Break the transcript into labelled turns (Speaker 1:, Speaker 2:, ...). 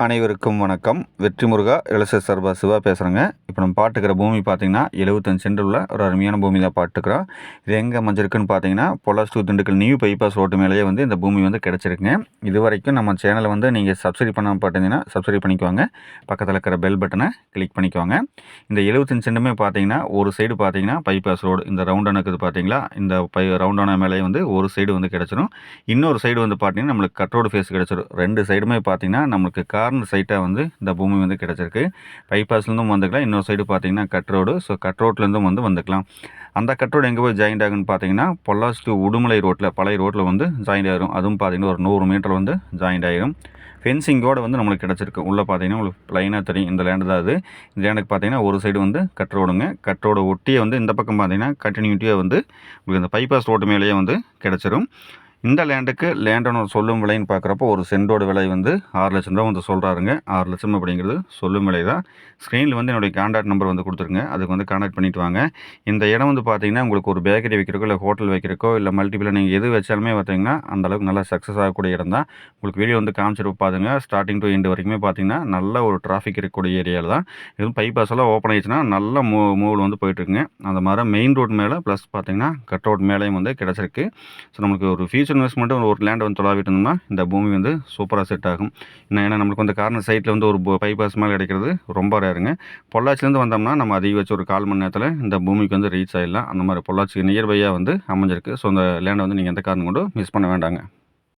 Speaker 1: அனைவருக்கும் வணக்கம். வெற்றி முருகா இளசர் சர்பா சிவா பேசுகிறேங்க இப்போ நம்ம பாட்டுக்கிற பூமி பார்த்தீங்கன்னா எழுபத்தஞ்சு சென்ட் உள்ள ஒரு அருமையான பூமி தான் பாட்டுக்கிறோம். இது எங்கே அமைஞ்சிருக்குன்னு பார்த்தீங்கன்னா பொலாஸ் to Dindigul new bypass road மேலேயே வந்து இந்த பூமி வந்து கிடச்சிருக்குங்க. இது வரைக்கும் நம்ம சேனலை வந்து நீங்கள் சப்ஸ்கிரைப் பண்ண பார்த்தீங்கன்னா சப்ஸ்கிரைப் பண்ணிக்குவாங்க பக்கத்தில் இருக்கிற பெல் பட்டனை கிளிக் பண்ணிக்குவாங்க இந்த எழுபத்தஞ்சு சென்ட்டுமே பார்த்தீங்கன்னா ஒரு சைடு பார்த்தீங்கன்னா பைபாஸ் ரோடு இந்த ரவுண்டான இருக்குது பார்த்தீங்களா? இந்த பை ரவுண்டான மேலேயே வந்து ஒரு சைடு வந்து கிடச்சிரும். இன்னொரு சைடு வந்து பார்த்தீங்கன்னா நம்மளுக்கு கட் ரோடு ஃபேஸ் கிடச்சிரும். ரெண்டு சைடுமே பார்த்தீங்கன்னா நம்மளுக்கு கார்னர் சைட்டாக வந்து இந்த பூமி வந்து கிடச்சிருக்கு. பைபாஸ்லேருந்தும் வந்துக்கலாம் இன்னொரு சைடு பார்த்தீங்கன்னா கட் ரோடு ஸோ கட் ரோட்லேருந்தும் வந்து வந்துக்கலாம். அந்த கட் ரோடு எங்கே போய் ஜாயிண்ட் ஆகுன்னு பார்த்தீங்கன்னா பொல்லாஸ் டு உடுமலை ரோட்டில் பழைய ரோட்டில் வந்து ஜாயிண்ட் ஆகிரும் அதுவும் பார்த்தீங்கன்னா ஒரு நூறு மீட்டர் வந்து ஜாயிண்ட் ஆகிரும் ஃபென்சிங்கோடு வந்து நம்மளுக்கு கிடச்சிருக்கு. உள்ளே பார்த்தீங்கன்னா உங்களுக்கு ப்ளைனாக தெரியும். இந்த லேண்டு தான் அது. இந்த லேண்டுக்கு பார்த்தீங்கன்னா ஒரு சைடு வந்து கட் ரோடுங்க கட் ரோடு ஒட்டியே வந்து இந்த பக்கம் பார்த்தீங்கன்னா கண்டினியூட்டியாக வந்து உங்களுக்கு இந்த பைபாஸ் ரோட்டு மேலேயே வந்து கிடச்சிரும். இந்த லேண்டுக்கு லேண்டனோட சொல்லும் விலைன்னு பார்க்குறப்போ ஒரு சென்டோட விலை வந்து ஆறு லட்சம் ரூபா வந்து சொல்கிறாருங்க ஆறு லட்சம் அப்படிங்கிறது சொல்லும் விலை தான். ஸ்க்ரீனில் வந்து என்னுடைய கான்டாக்ட் நம்பர் வந்து கொடுத்துருங்க. அதுக்கு வந்து கான்டாக்ட் பண்ணிட்டு வாங்க. இந்த இடம் வந்து பார்த்தீங்கன்னா உங்களுக்கு ஒரு பேக்கரி வைக்கிறக்கோ இல்லை ஹோட்டல் வைக்கிறக்கோ இல்லை மல்டிபிளில் நீங்கள் எது வச்சாலுமே பார்த்தீங்கன்னா அந்தளவுக்கு நல்லா சக்ஸஸ் ஆகக்கூடிய இடம் தான். உங்களுக்கு வீடியோ வந்து காமிச்சிட்டு பாருங்க. ஸ்டார்டிங் டு எண்டு வரைக்குமே பார்த்தீங்கன்னா நல்ல ஒரு டிராஃபிக் இருக்கக்கூடிய ஏரியாவில் தான். இதுவும் பைபாஸ் எல்லாம் ஓப்பன் ஆயிடுச்சுன்னா நல்ல மூ மூவில் வந்து போயிட்டுருக்குங்க. அந்த மாதிரி மெயின் ரோட் மேலே ப்ளஸ் பார்த்தீங்கன்னா கட் அவுட் மேலேயும் வந்து கிடச்சிருக்கு. ஸோ நம்மளுக்கு ஒரு ஃபியூச்சர் இன்வெஸ்ட்மெண்ட்டு ஒரு லேண்டை வந்து தொலாவிட்டு இருந்தோம்னா இந்த பூமி வந்து சூப்பராக செட் ஆகும். இன்னும் ஏன்னா நம்மளுக்கு வந்து கார்னர் சைட்டில் வந்து ஒரு பைபாஸ் மேலே கிடைக்கிறது ரொம்ப ரேருங்க பொள்ளாச்சிலேருந்து வந்தோம்னா நம்ம அதிக வச்சு ஒரு கால் மணி நேரத்தில் இந்த பூமிக்கு வந்து ரீச் ஆகிடலாம் அந்த மாதிரி பொள்ளாச்சி நியர்பையாக வந்து அமைஞ்சிருக்கு. ஸோ அந்த லேண்டை வந்து நீங்கள் எந்த காரணம் கொண்டு மிஸ் பண்ண வேண்டாங்க.